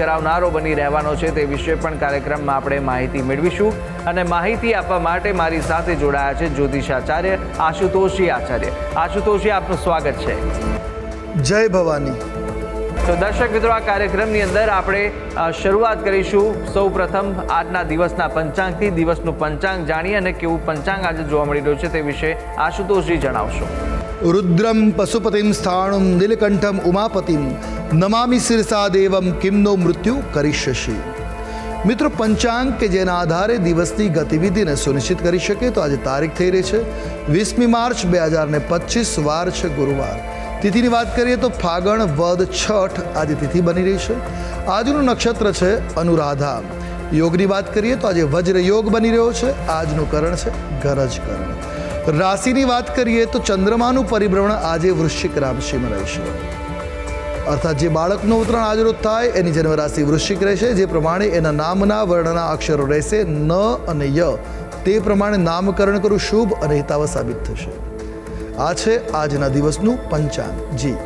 કરાવનારો બની રહેવાનો છે તે વિશે પણ કાર્યક્રમમાં આપણે માહિતી મેળવીશું અને માહિતી આપવા માટે મારી સાથે જોડાયા છે જ્યોતિષ આચાર્ય આશુતોષી આચાર્ય. આશુતોષી આપનું સ્વાગત છે. જય ભવાની. તો દર્શક મિત્રો આ કાર્યક્રમની અંદર આપણે શરૂઆત કરીશું સૌ પ્રથમ આજના દિવસના પંચાંગથી. દિવસનું પંચાંગ જાણીએ અને કેવું પંચાંગ આજે જોવા મળી રહ્યું છે તે વિશે આશુતોષજી જણાવશો. રુદ્રમ પશુપતિમ સ્થાણુમ નીલકંઠમ ઉમાપતિમ, નમામિ શિરસા દેવમ કિમનો મૃત્યુ કરીશશી મિત્રો, પંચાંગ કે જેના આધારે દિવસની ગતિવિધિને સુનિશ્ચિત કરી શકે તો આજે તારીખ થઈ રહી છે. વીસમી માર્ચ બે હજાર ને પચીસ, વાર છે ગુરુવાર. તિથિની વાત કરીએ તો ફાગણ વદ છઠ આજે તિથિ બની રહી છે. આજનું નક્ષત્ર છે અનુરાધા. યોગની વાત કરીએ તો આજે વજ્ર યોગ બની રહ્યો છે. આજનું કરણ છે ગરજ કરણ. રાશિની વાત કરીએ તો ચંદ્રમાનું પરિભ્રમણ આજે વૃશ્ચિક રાશિમાં રહેશે. અર્થાત જે બાળકનું ઉત્તરાયણ આજરોજ થાય, એની જન્મ રાશિ વૃશ્ચિક રહેશે, જે પ્રમાણે એના નામના વર્ણના અક્ષરો રહેશે ન અને ય. તે પ્રમાણે નામકરણ કરવું શુભ અને હિતાવ સાબિત થશે. આ છે આજના દિવસનું પંચાંગ. જી.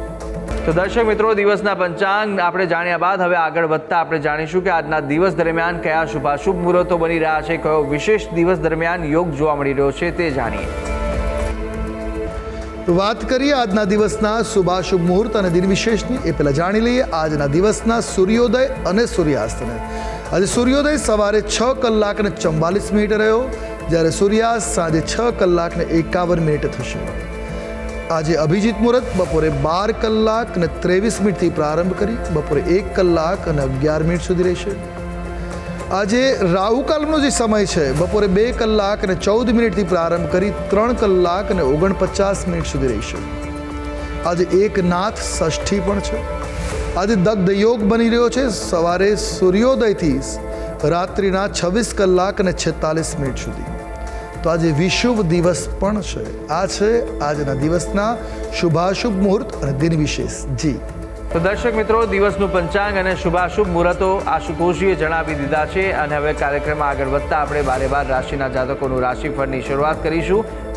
તો દર્શક મિત્રો, દિવસના પંચાંગ આપણે જાણ્યા બાદ હવે આગળ વધતા આપણે જાણીશું કે આજના દિવસ દરમિયાન કયા શુભાશુભ મુહૂર્તો બની રહ્યા છે, કયો વિશેષ દિવસ દરમિયાન યોગ જોવા મળી રહ્યો છે તે જાણીએ. વાત કરીએ આજના દિવસના શુભાશુભ મુહૂર્ત અને દિન વિશેષની એ પહેલાં જાણી લઈએ આજના દિવસના સૂર્યોદય અને સૂર્યાસ્તને. આજે સૂર્યોદય સવારે છ કલાક ને ચુમ્બાલીસ મિનિટ રહ્યો. જ્યારે સૂર્યાસ્ત સાંજે છ કલાક ને એકાવન મિનિટ થશે. આજે અભિજીત મુહૂર્ત બપોરે બાર કલાક ને ત્રેવીસ મિનિટથી પ્રારંભ કરી બપોરે એક કલાક અને અગિયાર મિનિટ સુધી રહેશે. આજે રાહુકાલનો જે સમય છે, બપોરે બે કલાક અને ચૌદ મિનિટથી પ્રારંભ કરી ત્રણ કલાક અને ઓગણપચાસ મિનિટ સુધી રહેશે આજે એકનાથ ષષ્ઠી પણ છે. આજે દગ્ધ યોગ બની રહ્યો છે. સવારે સૂર્યોદયથી રાત્રિના છવ્વીસ કલાક અને છેતાલીસ મિનિટ સુધી. તો આજે વિશુભ દિવસ પણ છે. આ છે આજના દિવસના શુભાશુભ મુહૂર્ત અને દિન વિશેષ. જી. તો દર્શક મિત્રો, દિવસનું પંચાંગ અને શુભાશુભ મુહૂર્તો આશુતોષજીએ જણાવી દીધા છે અને હવે કાર્યક્રમમાં આગળ વધતા આપણે બારે બાર રાશિના જાતકોનું રાશિફળની શરૂઆત કરીશું.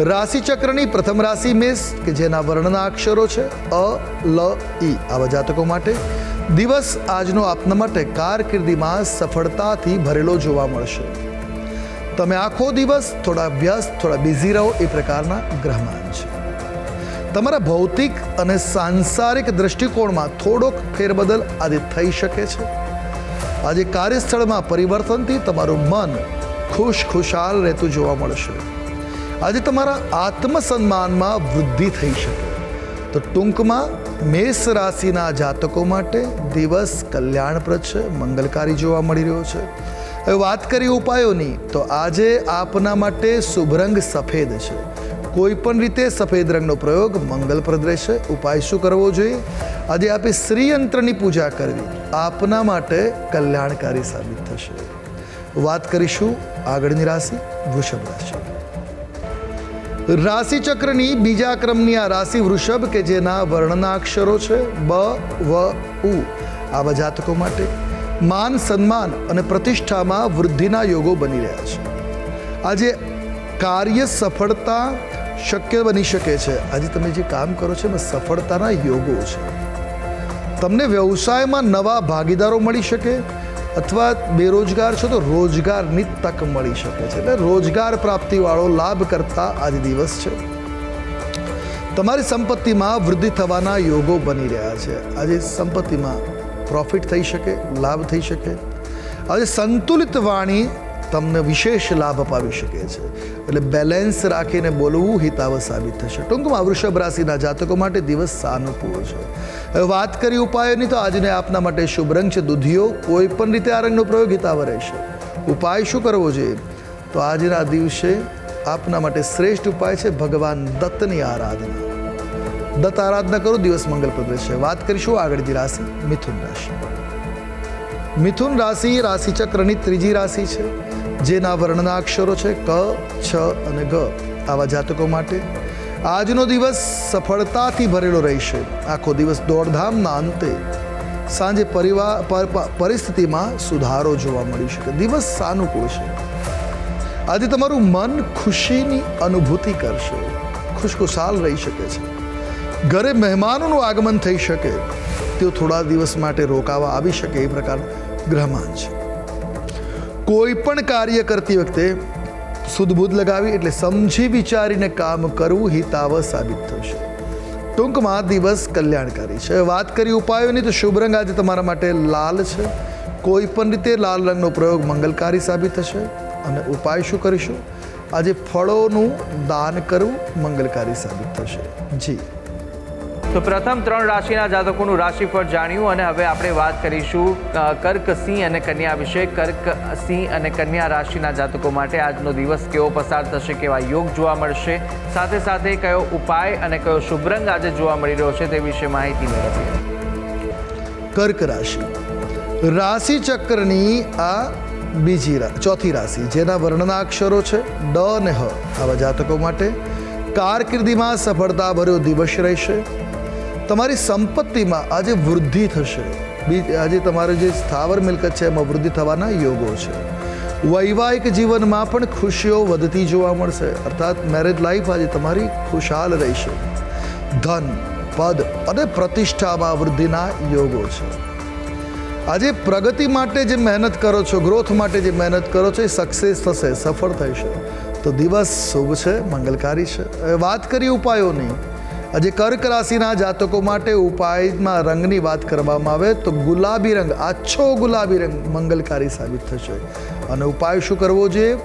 રાશિ ચક્રની પ્રથમ રાશિ મેષ, કે જેના વર્ણના અક્ષરો છે, અ, લ ઈ આવા જાતકો માટે દિવસ આજનો આપના માટે કારકિર્દીમાં સફળતાથી ભરેલો જોવા મળશે. તમે આખો દિવસ થોડા વ્યસ્ત, થોડા બિઝી રહો એ પ્રકારના ગ્રહમાન છે. તમારા ભૌતિક અને સાંસારિક દૃષ્ટિકોણમાં થોડોક ફેરબદલ આજે થઈ શકે છે. આજે કાર્યસ્થળમાં પરિવર્તનથી તમારું મન ખુશ ખુશાલ રહેતું જોવા મળશે. આજે તમારા આત્મસન્માનમાં વૃદ્ધિ થઈ શકે. તો ટૂંકમાં મેષ રાશિના જાતકો માટે દિવસ કલ્યાણપ્રદ છે, મંગલકારી જોવા મળી રહ્યો છે. હવે વાત કરી ઉપાયોની, તો આજે આપના માટે શુભ રંગ સફેદ છે. કોઈ પણ રીતે સફેદ રંગનો પ્રયોગ મંગલપ્રદ રહેશે. ઉપાય શું કરવો જોઈએ? આજે આપે શ્રીયંત્રની પૂજા કરવી. આપના માટે કલ્યાણકારી સાબિત થશે. વાત કરીશું આગળની રાશિ, વૃષભ રાશિ. રાશિ ચક્રની બીજા ક્રમની આ રાશિ વૃષભ કે જેના વર્ણના અક્ષરો છે બ, વ, ઉ. આવા જાતકો માટે માન, સન્માન અને પ્રતિષ્ઠામાં વૃદ્ધિના યોગો બની રહ્યા છે. આજે કાર્ય સફળતા શક્ય બની શકે છે. આજે તમે જે કામ કરો છો એમાં સફળતાના યોગો છે. તમને વ્યવસાયમાં નવા ભાગીદારો મળી શકે અથવા બેરોજગાર છો તો રોજગારની તક મળી શકે છે. એટલે રોજગાર પ્રાપ્તિવાળો લાભ કરતા આજે દિવસ છે. તમારી સંપત્તિમાં વૃદ્ધિ થવાના યોગો બની રહ્યા છે. આજે સંપત્તિમાં પ્રોફિટ થઈ શકે, લાભ થઈ શકે. આજે સંતુલિત વાણી તમને વિશેષ લાભ અપાવી શકે છે. એટલે બેલેન્સ રાખીને બોલવું હિતાવ સાબિત થશે. ટૂંકમાં વૃષભ રાશિના જાતકો માટે દિવસ સાનુકૂળ છે. હવે વાત કરી ઉપાયોની તો આજને આપના માટે શુભ રંગ છે. દૂધિયો, કોઈ પણ રીતે આ રંગનો પ્રયોગ હિતાવ રહેશે. ઉપાય શું કરવો જોઈએ? તો આજના દિવસે આપના માટે શ્રેષ્ઠ ઉપાય છે ભગવાન દત્તની આરાધના. દત્ત આરાધના કરો, દિવસ મંગલપ્રદ રહેશે. વાત કરીશું આગળની રાશિ, મિથુન રાશિ. મિથુન રાશિ, રાશિચક્રની ત્રીજી રાશિ છે. જેના વર્ણના અક્ષરો છે ક, છ અને ગ આવા જાતકો માટે. આજનો દિવસ સફળતાથી ભરેલો રહેશે. આખો દિવસ દોડધામના અંતે સાંજે પરિવાર પર- પર- પરિસ્થિતિમાં સુધારો જોવા મળી શકે. દિવસ સાનુકૂળ છે. આજે તમારું મન ખુશીની અનુભૂતિ કરશે. ખુશખુશાલ રહી શકે છે. ઘરે મહેમાનોનું આગમન થઈ શકે. તેઓ થોડા દિવસ માટે રોકાવા આવી શકે એ પ્રકાર ગ્રહમાન છે. કોઈ પણ કાર્ય કરતી વખતે સુદબુદ્ધ લગાવી એટલે સમજી વિચારીને કામ કરવું હિતાવ સાબિત થશે. ટૂંકમાં દિવસ કલ્યાણકારી છે. વાત કરી ઉપાયોની તો શુભ રંગ આજે તમારા માટે લાલ છે. કોઈ પણ રીતે લાલ રંગનો પ્રયોગ મંગલકારી સાબિત થશે. અને ઉપાય શું કરીશું? આજે ફળોનું દાન કરવું મંગલકારી સાબિત થશે. જી. તો પ્રથમ ત્રણ રાશિના જાતકોનું રાશિફળ જાણ્યું અને હવે આપણે વાત કરીશું કર્ક સિંહ અને કન્યા વિશે. કર્ક સિંહ અને કન્યા રાશિના જાતકો માટે આજનો દિવસ કેવો પસાર થશે, કેવા યોગ જોવા મળશે, સાથે સાથે કયો ઉપાય અને કયો શુભરંગ આજે જોવા મળી રહ્યો છે તે વિશે માહિતી મેળવીએ. કર્ક રાશિ. રાશિ ચક્રની આ બીજી ચોથી રાશિ, જેના વર્ણના અક્ષરો છે ડ અને હ. આવા જાતકો માટે કારકિર્દીમાં સફળતાભર્યો દિવસ રહેશે. તમારી સંપત્તિમાં આજે વૃદ્ધિ થશે. આજે તમારે જે સ્થાવર મિલકત છે, એમાં વૃદ્ધિ થવાના યોગો છે. વૈવાહિક જીવનમાં પણ ખુશીઓ વધતી જોવા મળશે. અર્થાત મેરેજ લાઈફ આજે તમારી ખુશાલ રહેશે. ધન, પદ અને પ્રતિષ્ઠામાં વૃદ્ધિના યોગો છે. આજે પ્રગતિ માટે જે મહેનત કરો છો ગ્રોથ માટે જે મહેનત કરો છો, એ સક્સેસ થશે, સફળ થશે. તો દિવસ શુભ છે, મંગલકારી છે. વાત કરી ઉપાયોની. આજે કર્ક રાશિના જાતકો માટે ઉપાયમાં રંગની વાત કરવામાં આવે તો ગુલાબી રંગ આછો ગુલાબી રંગ મંગલકારી સાબિત થશે. અને ઉપાય શું કરવો જોઈએ?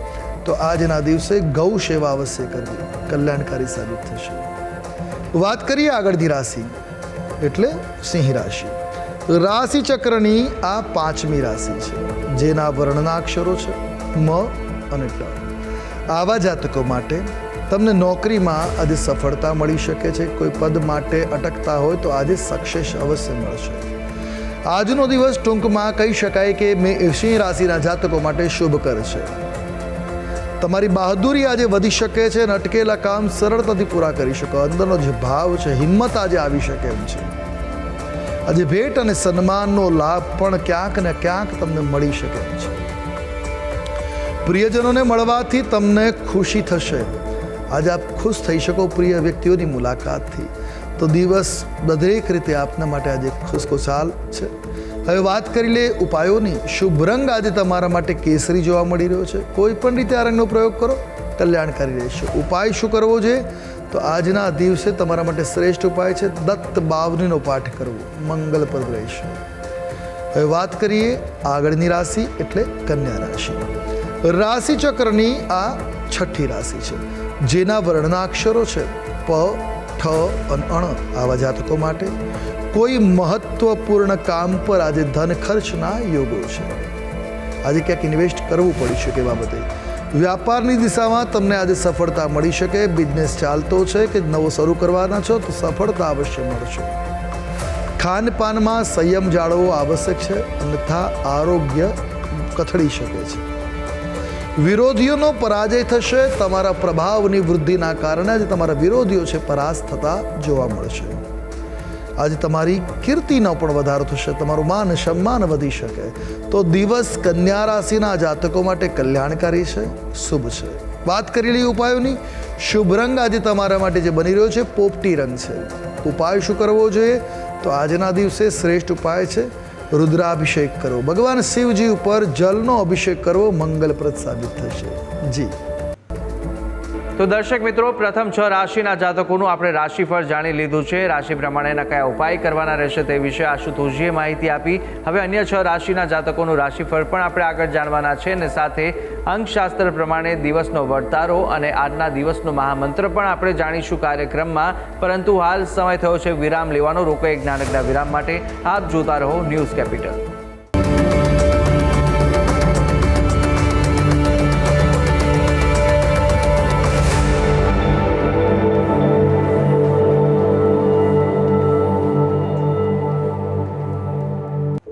તો આજના દિવસે ગૌ સેવા અવશ્ય કરવી, કલ્યાણકારી સાબિત થશે. વાત કરીએ આગળની રાશિ, એટલે સિંહ રાશિ. રાશિ ચક્રની આ પાંચમી રાશિ છે, જેના વર્ણના અક્ષરો છે મ અને ટ. આવા જાતકો માટે તમને નોકરીમાં આજે સફળતા મળી શકે છે, કોઈ પદ માટે અટકતા હોય તો આજે સક્સેસ અવશ્ય મળશે. આજનો દિવસ ટૂંકમાં કહી શકાય કે મેં સિંહ રાશિના જાતકો માટે શુભ કરશે. તમારી બહાદુરી આજે વધી શકે છે અને અટકેલા કામ સરળતાથી પૂરા કરી શકો. અંદરનો જે ભાવ છે, હિંમત આજે આવી શકે એમ છે. આજે ભેટ અને સન્માનનો લાભ પણ ક્યાંક ને ક્યાંક તમને મળી શકે એમ છે. પ્રિયજનોને મળવાથી તમને ખુશી થશે. આજે આપ ખુશ થઈ શકો, પ્રિય વ્યક્તિઓની મુલાકાતથી તો દિવસ દરેક રીતે આપના માટે આજે ખુશખુશાલ છે. હવે વાત કરી લે ઉપાયોની. શુભ રંગ આજે તમારા માટે કેસરી જોવા મળી રહ્યો છે. કોઈ પણ રીતે આ રંગનો પ્રયોગ કરો. કલ્યાણકારી રહેશે ઉપાય શું કરવો છે? તો આજના દિવસે તમારા માટે શ્રેષ્ઠ ઉપાય છે. દત્ત બાવનીનો પાઠ કરવો. મંગલપ્રદ રહેશે. હવે વાત કરીએ આગળની રાશિ એટલે કન્યા રાશિ. રાશિ ચક્રની આ છઠ્ઠી રાશિ છે. જેના વર્ણના અક્ષરો છે પ, ઠ અને અણ આવા જાતકો માટે. કોઈ મહત્વપૂર્ણ કામ પર આજે ધન ખર્ચના યોગો છે. આજે ક્યાંક ઇન્વેસ્ટ કરવું પડી શકે બાબતે. વ્યાપારની દિશામાં તમને આજે સફળતા મળી શકે. બિઝનેસ ચાલતો છે કે નવો શરૂ કરવાના છો તો સફળતા અવશ્ય મળશે. ખાનપાનમાં સંયમ જાળવવો આવશ્યક છે. અન્યથા આરોગ્ય કથળી શકે છે. વિરોધીઓનો પરાજય થશે, તમારા પ્રભાવની વૃદ્ધિના કારણે જ તમારા વિરોધીઓ છે પરાસ્ત થતા જોવા મળશે. આજે તમારી કીર્તિનો પણ વધારો થશે, તમારું માન, સન્માન વધી શકે. તો દિવસ કન્યા રાશિના જાતકો માટે કલ્યાણકારી છે, શુભ છે. વાત કરેલી ઉપાયોની. શુભ રંગ આજે તમારા માટે જે બની રહ્યો છે, પોપટી રંગ છે. ઉપાય શું કરવો જોઈએ? તો આજના દિવસે શ્રેષ્ઠ ઉપાય છે રુદ્રાભિષેક કરવો ભગવાન શિવજી ઉપર જલનો અભિષેક કરવો મંગલપ્રદ સાબિત થશે. જી. તો દર્શક મિત્રો, પ્રથમ છ રાશિના જાતકોનું આપણે રાશિફળ જાણી લીધું છે. રાશિ પ્રમાણેના કયા ઉપાય કરવાના રહેશે તે વિશે આશુતોષજીએ માહિતી આપી. હવે અન્ય છ રાશિના જાતકોનું રાશિફળ પણ આપણે આગળ જાણવાના છે અને સાથે અંકશાસ્ત્ર પ્રમાણે દિવસનો વર્તારો અને આજના દિવસનો મહામંત્ર પણ આપણે જાણીશું કાર્યક્રમમાં. પરંતુ હાલ સમય થયો છે વિરામ લેવાનો. રોકો એક નાનકડા વિરામ માટે. આપ જોતા રહો ન્યૂઝ કેપિટલ.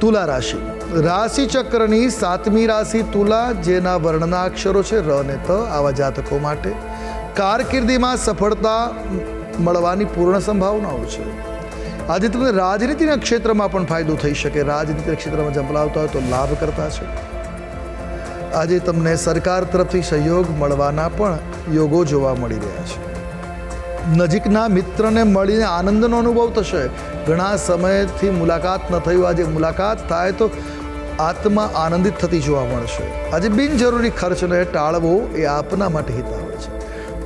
તુલા રાશિ. રાશિ ચક્રની સાતમી રાશિ તુલા, જેના વર્ણના અક્ષરો છે ર ને ત, આવા જાતકો માટે. કારકિર્દીમાં સફળતા મળવાની પૂર્ણ સંભાવનાઓ છે. આજે તમને રાજનીતિના ક્ષેત્રમાં પણ ફાયદો થઈ શકે. રાજનીતિના ક્ષેત્રમાં જંપલાવતા હોય તો લાભ કરતા છે. આજે તમને સરકાર તરફથી સહયોગ મળવાના પણ યોગો જોવા મળી રહ્યા છે. નજીકના મિત્રને મળીને આનંદનો અનુભવ થશે. ઘણા સમયથી મુલાકાત ન થયું. આજે મુલાકાત થાય તો આત્મા આનંદિત થતી જોવા મળશે. આજે બિનજરૂરી ખર્ચને ટાળવો એ આપના માટે હિતાવ છે.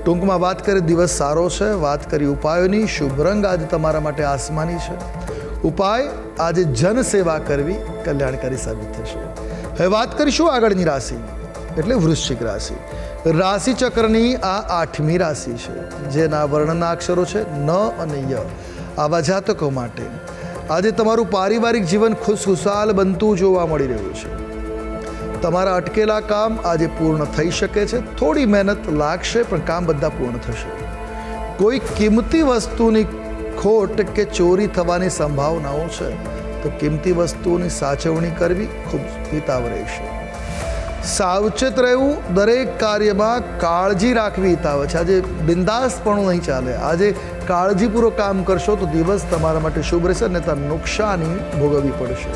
ટૂંકમાં વાત કરી દિવસ સારો છે. વાત કરી ઉપાયોની. શુભ રંગ આજે તમારા માટે આસમાની છે. ઉપાય, આજે જન સેવા કરવી કલ્યાણકારી સાબિત થશે. હવે વાત કરીશું આગળની રાશિ. એટલે વૃશ્ચિક રાશિ. રાશિચક્રની આ આઠમી રાશિ છે, જેના વર્ણના અક્ષરો છે ન અને ય. આવા જાતકો માટે. આજે તમારું પારિવારિક જીવન ખુશખુશાલ બનતું જોવા મળી રહ્યું છે. તમારા અટકેલા કામ આજે પૂર્ણ થઈ શકે છે. થોડી મહેનત લાગશે, પણ કામ બધા પૂર્ણ થશે. કોઈ કિંમતી વસ્તુની ખોટ કે ચોરી થવાની સંભાવનાઓ છે, તો કિંમતી વસ્તુઓની સાચવણી કરવી ખૂબ હિતાવ રહેશે. સાવચેત રહેવું દરેક કાર્યમાં કાળજી રાખવી હિતાવે છે. આજે બિંદાસપણું નહીં ચાલે. આજે કાળજીપૂર્વક કામ કરશો તો દિવસ તમારા માટે શુભ રહેશે અને ત્યાં નુકસાની ભોગવવી પડશે.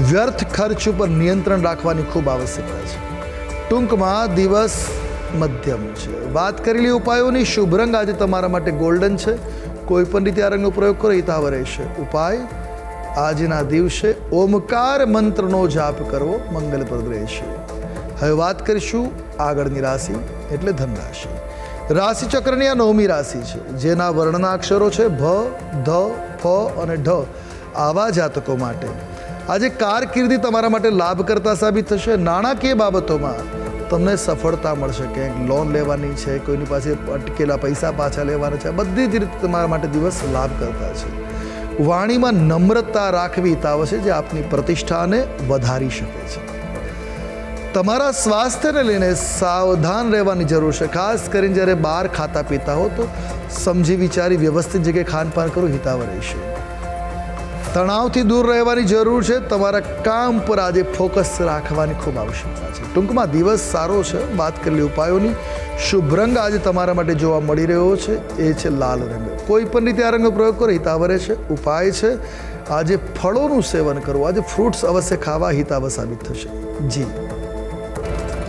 વ્યર્થ ખર્ચ ઉપર નિયંત્રણ રાખવાની ખૂબ આવશ્યકતા છે. ટૂંકમાં દિવસ મધ્યમ છે. વાત કરેલી ઉપાયોની શુભ રંગ આજે તમારા માટે ગોલ્ડન છે. કોઈ પણ રીતે આ રંગનો પ્રયોગ કરો હિતાવ રહેશે. ઉપાય, આજના દિવસે ઓમકાર મંત્રનો જાપ કરવો મંગલપ્રદ રહેશે. હવે વાત કરીશું આગળની રાશિ એટલે ધન રાશિ ચક્રની આ નવમી રાશિ છે, જેના વર્ણના અક્ષરો છે ભ, ધ, ફ અને ઢ, આવા જાતકો માટે. આજે કારકિર્દી તમારા માટે લાભકર્તા સાબિત થશે. નાણાકીય બાબતોમાં તમને સફળતા મળશે. ક્યાંક લોન લેવાની છે, કોઈની પાસે અટકેલા પૈસા પાછા લેવાના છે બધી જ રીતે તમારા માટે દિવસ લાભ કરતા છે. વાણીમાં નમ્રતા રાખવી તાવ છે, જે આપની પ્રતિષ્ઠાને વધારી શકે છે. તમારા સ્વાસ્થ્યને લઈને સાવધાન રહેવાની જરૂર છે. ખાસ કરીને જ્યારે બહાર ખાતા પીતા હો તો સમજી વિચારી વ્યવસ્થિત જગ્યાએ ખાનપાન કરવું હિતાવ રહેશે. તણાવથી દૂર રહેવાની જરૂર છે. તમારા કામ પર આજે ફોકસ રાખવાની ખૂબ આવશ્યકતા છે. ટૂંકમાં દિવસ સારો છે. વાત કરેલી ઉપાયોની. શુભ રંગ આજે તમારા માટે જોવા મળી રહ્યો છે. એ છે લાલ રંગ. કોઈ પણ રીતે આ રંગનો પ્રયોગ કરો હિતાવરે છે ઉપાય છે. આજે ફળોનું સેવન કરવું આજે ફ્રૂટ્સ અવશ્ય ખાવા હિતાવ સાબિત થશે. જી.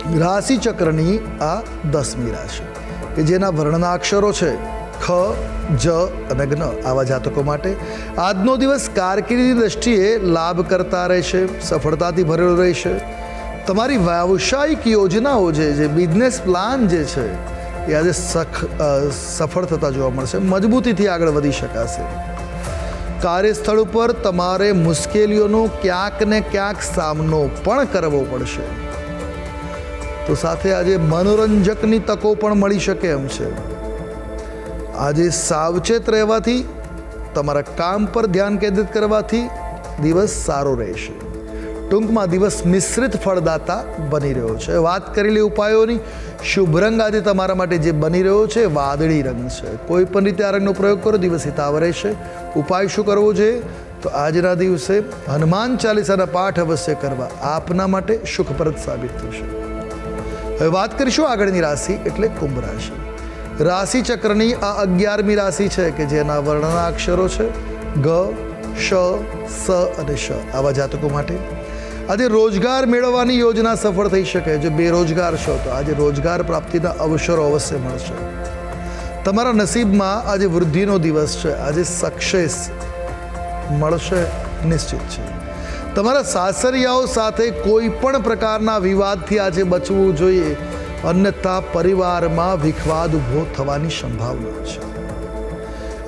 રાશિ ચક્રની આ દસમી રાશિ, કે જેના વર્ણના અક્ષરો છે ખ, જ અને જ્ઞ આવા જાતકો માટે આજનો દિવસ કારકિર્દીની દ્રષ્ટિએ લાભ કરતા રહેશે, સફળતાથી ભરેલો રહેશે. તમારી વ્યાવસાયિક યોજનાઓ જે જે બિઝનેસ પ્લાન જે છે, એ આજે સખ સફળ થતા જોવા મળશે. મજબૂતીથી આગળ વધી શકાશે. કાર્યસ્થળ ઉપર તમારે મુશ્કેલીઓનો ક્યાંક ને ક્યાંક સામનો પણ કરવો પડશે. તો સાથે આજે મનોરંજકની તકો પણ મળી શકે એમ છે. આજે સાવચેત રહેવાથી, તમારા કામ પર ધ્યાન કેન્દ્રિત કરવાથી દિવસ સારો રહેશે. ટૂંકમાં દિવસ મિશ્રિત ફળદાતા બની રહ્યો છે. વાત કરેલી ઉપાયોની, શુભ રંગ આજે તમારા માટે જે બની રહ્યો છે, વાદળી રંગ છે. કોઈ પણ રીતે આ રંગનો પ્રયોગ કરો, દિવસ હિતાવ રહેશે. ઉપાય શું કરવો જોઈએ? તો આજના દિવસે હનુમાન ચાલીસાના પાઠ અવશ્ય કરવા આપના માટે સુખપ્રદ સાબિત થશે. હવે વાત કરીશું આગળની રાશિ એટલે કુંભ રાશિ. રાશિ ચક્રની આ અગિયારમી રાશિ છે કે જેના વર્ણના અક્ષરો છે ગ, શ, સ અને શ આવા જાતકો માટે. આજે રોજગાર મેળવવાની યોજના સફળ થઈ શકે જો બેરોજગાર છો તો આજે રોજગાર પ્રાપ્તિના અવસરો અવશ્ય મળશે. તમારા નસીબમાં આજે વૃદ્ધિનો દિવસ છે, આજે સક્સેસ મળશે નિશ્ચિત છે. તમારા સાસરિયાઓ સાથે કોઈ પણ પ્રકારના વિવાદથી આજે બચવું જોઈએ. અન્યથા પરિવારમાં વિખવાદ ઊભો થવાની સંભાવના છે.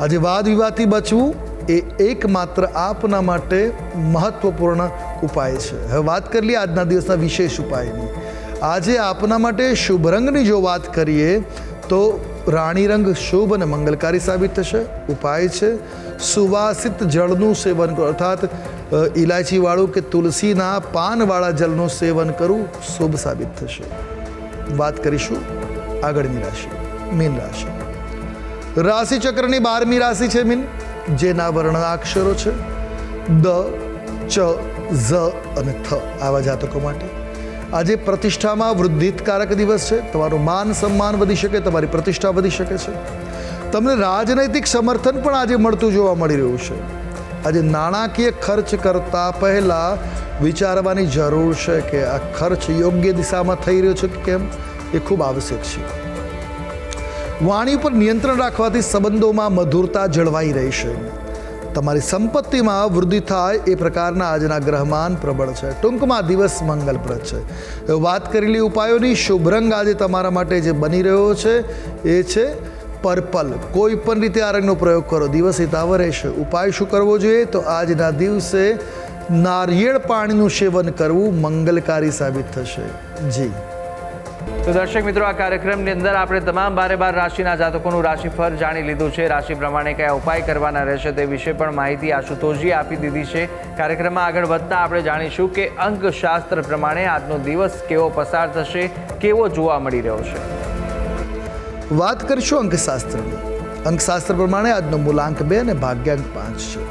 આજે વાદ વિવાદથી બચવું એ એકમાત્ર આપના માટે મહત્વપૂર્ણ ઉપાય છે. હવે વાત કરી લઈએ આજના દિવસના વિશેષ ઉપાયની. આજે આપના માટે શુભ રંગની જો વાત કરીએ, તો રાણી રંગ શુભ અને મંગલકારી સાબિત થશે. ઉપાય છે સુવાસિત જળનું સેવન અર્થાત ઇલાયચીવાળું કે તુલસીના પાનવાળા જલનું સેવન કરવું શુભ સાબિત થશે. વાત કરીશું આગળની રાશિ, મીન રાશિ. રાશિ ચક્રની બારમી રાશિ છે મીન, જેના વર્ણના અક્ષરો છે દ, ચ, ઝ અને થ આવા જાતકો માટે. આજે પ્રતિષ્ઠામાં વૃદ્ધિકારક દિવસ છે, તમારું માન સન્માન વધી શકે, તમારી પ્રતિષ્ઠા વધી શકે છે. તમને રાજનૈતિક સમર્થન પણ આજે મળતું જોવા મળી રહ્યું છે. આજે નાણાકીય ખર્ચ કરતા પહેલાં વિચારવાની જરૂર છે કે આ ખર્ચ યોગ્ય દિશામાં થઈ રહ્યો છે કે કેમ? એ ખૂબ આવશ્યક છે. વાણી ઉપર નિયંત્રણ રાખવાથી સંબંધોમાં મધુરતા જળવાઈ રહેશે તમારી સંપત્તિમાં વૃદ્ધિ થાય એ પ્રકારના આજના ગ્રહમાન પ્રબળ છે. ટૂંકમાં દિવસ મંગલપ્રદ છે. વાત કરેલી ઉપાયોની શુભ રંગ આજે તમારા માટે જે બની રહ્યો છે એ છે પર્પલ. કોઈ પણ રીતે આ રંગનો પ્રયોગ કરો. દિવસ હિતાવ રહેશે. ઉપાય શું કરવો જોઈએ? તો આજના દિવસે નારિયેળ પાણીનું સેવન કરવું મંગલકારી સાબિત થશે. જી. તો દર્શક મિત્રો, આ કાર્યક્રમની અંદર આપણે તમામ બારે બાર રાશિના જાતકોનું રાશિફળ જાણી લીધું છે. રાશિ પ્રમાણે કયા ઉપાય કરવાના રહેશે તે વિશે પણ માહિતી આશુતોષજી આપી દીધી છે. કાર્યક્રમમાં આગળ વધતા આપણે જાણીશું કે અંકશાસ્ત્ર પ્રમાણે આજનો દિવસ કેવો પસાર થશે, કેવો જોવા મળી રહ્યો છે. વાત કરીશું અંકશાસ્ત્રની અંકશાસ્ત્ર પ્રમાણે આજનો મૂલાંક બે અને ભાગ્યાંક પાંચ છે.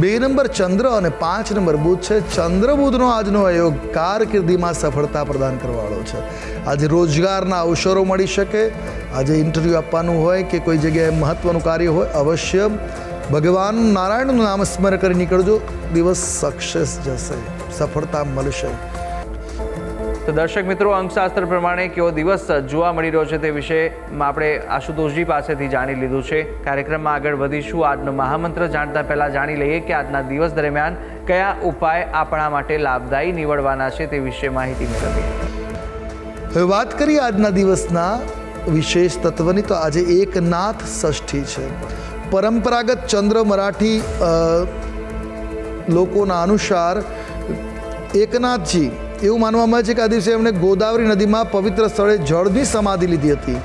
બે નંબર ચંદ્ર અને પાંચ નંબર બુધ છે. ચંદ્ર બુધનો આજનો અયોગ કારકિર્દીમાં સફળતા પ્રદાન કરવાવાળો છે. આજે રોજગારના અવસરો મળી શકે. આજે ઇન્ટરવ્યૂ આપવાનું હોય કે કોઈ જગ્યાએ મહત્ત્વનું કાર્ય હોય, અવશ્ય ભગવાન નારાયણનું નામ સ્મરણ કરી નીકળજો. દિવસ સક્સેસ જશે. સફળતા મળશે. તો દર્શક મિત્રો, અંકશાસ્ત્ર પ્રમાણે કેવો દિવસ જોવા મળી રહ્યો છે તે વિશે આપણે આશુતોષજી પાસેથી જાણી લીધું છે. કાર્યક્રમમાં આગળ વધીશું. આજનો મહામંત્ર જાણતા પહેલાં જાણી લઈએ કે આજના દિવસ દરમિયાન કયા ઉપાય આપણા માટે લાભદાયી નીવડવાના છે તે વિશે માહિતી મેળવીએ. હવે વાત કરીએ આજના દિવસના વિશેષ તત્વની. તો આજે એકનાથ ષષ્ઠી છે. પરંપરાગત ચંદ્ર મરાઠી લોકોના અનુસાર એકનાથજી એવું માનવામાં આવે છે કે આ દિવસે એમણે ગોદાવરી નદીમાં પવિત્ર સ્થળે જળની સમાધિ લીધી હતી.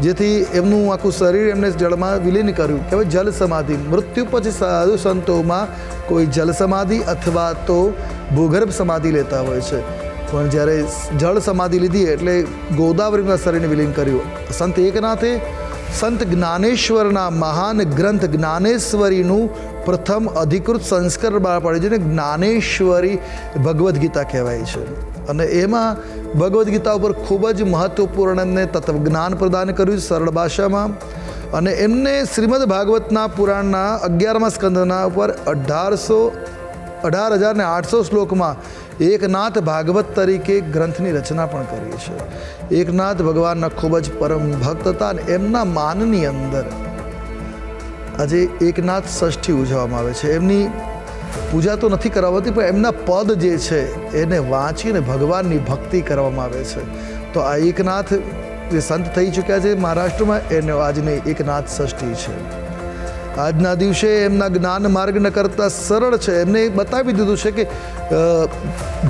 જેથી એમનું આખું શરીર એમને જળમાં વિલીન કર્યું. કહેવાય જલ સમાધિ, મૃત્યુ પછી સાધુ સંતોમાં કોઈ જલ સમાધિ અથવા તો ભૂગર્ભ સમાધિ લેતા હોય છે. પણ જ્યારે જળ સમાધિ લીધી એટલે ગોદાવરીના શરીરને વિલીન કર્યું. સંત એકનાથે સંત જ્ઞાનેશ્વરના મહાન ગ્રંથ જ્ઞાનેશ્વરીનું પ્રથમ અધિકૃત સંસ્કરણ બહાર પાડ્યું જેને જ્ઞાનેશ્વરી ભગવદ્ ગીતા કહેવાય છે. અને એમાં ભગવદ્ ગીતા ઉપર ખૂબ જ મહત્વપૂર્ણ એમને તત્વજ્ઞાન પ્રદાન કર્યું સરળ ભાષામાં. અને એમને શ્રીમદ ભાગવતના પુરાણના અગિયારમા સ્કંદના ઉપર અઢારસો, અઢાર હજાર આઠસો શ્લોકમાં એકનાથ ભાગવત તરીકે ગ્રંથની રચના પણ કરી છે. એકનાથ ભગવાનના ખૂબ જ પરમ ભક્ત હતા અને એમના માનની અંદર આજે એકનાથ ષષ્ઠી ઉજવવામાં આવે છે. એમની પૂજા તો નથી કરાવતી, પણ એમના પદ જે છે, એને વાંચીને ભગવાનની ભક્તિ કરવામાં આવે છે. તો આ એકનાથ જે સંત થઈ ચૂક્યા છે મહારાષ્ટ્રમાં, એનો આજની એકનાથ ષષ્ઠી છે. આજના દિવસે એમના જ્ઞાન માર્ગ ન કરતાં સરળ છે. એમને બતાવી દીધું છે કે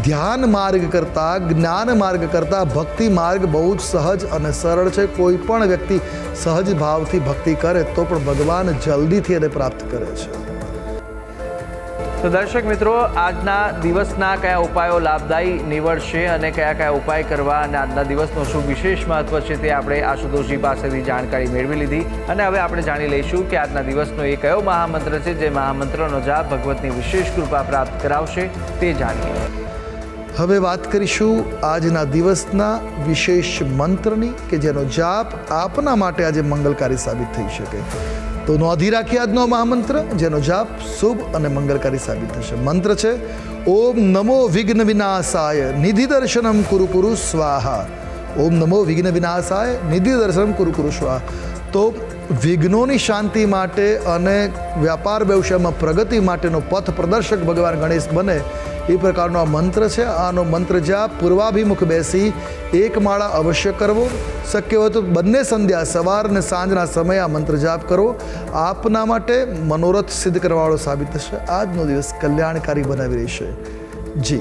ધ્યાન માર્ગ કરતાં, જ્ઞાન માર્ગ કરતાં ભક્તિ માર્ગ બહુ જ સહજ અને સરળ છે. કોઈ પણ વ્યક્તિ સહજ ભાવથી ભક્તિ કરે તો પણ ભગવાન જલ્દીથી એને પ્રાપ્ત કરે છે. તો દર્શક મિત્રો, આજના દિવસના કયા ઉપાયો લાભદાયી નીવડશે અને કયા કયા ઉપાય કરવા અને આજના દિવસનું શું વિશેષ મહત્વ છે તે આપણે આશુતોષજી પાસેથી જાણકારી મેળવી લીધી. અને હવે આપણે જાણી લઈશું કે આજના દિવસનો એ કયો મહામંત્ર છે જે મહામંત્રનો જાપ ભગવતની વિશેષ કૃપા પ્રાપ્ત કરાવશે તે જાણીએ. હવે વાત કરીશું આજના દિવસના વિશેષ મંત્રની કે જેનો જાપ આપના માટે આજે મંગલકારી સાબિત થઈ શકે. તો નોંધી રાખી આજનો મહામંત્ર, જેનો જાપ શુભ અને મંગલકારી સાબિત થશે. મંત્ર છે, ઓમ નમો વિઘ્ન વિનાશાય નિધિ દર્શનમ કુરુ કુરુ સ્વાહા. ઓમ નમો વિઘ્ન વિનાશાય નિધિ દર્શનમ કુરુ કુરુ સ્વાહા. તો વિઘ્નોની શાંતિ માટે અને વ્યાપાર વ્યવસાયમાં પ્રગતિ માટેનો પથ પ્રદર્શક ભગવાન ગણેશ બને એ પ્રકારનો આ મંત્ર છે. આનો મંત્ર જાપ પૂર્વાભિમુખ બેસી, એક માળા અવશ્ય કરવો. શક્ય હોય તો બંને સંધ્યા, સવાર અને સાંજના સમયે આ મંત્ર જાપ કરવો આપના માટે મનોરથ સિદ્ધ કરવાવાળો સાબિત થશે. આજનો દિવસ કલ્યાણકારી બનાવી રહેશે. જી.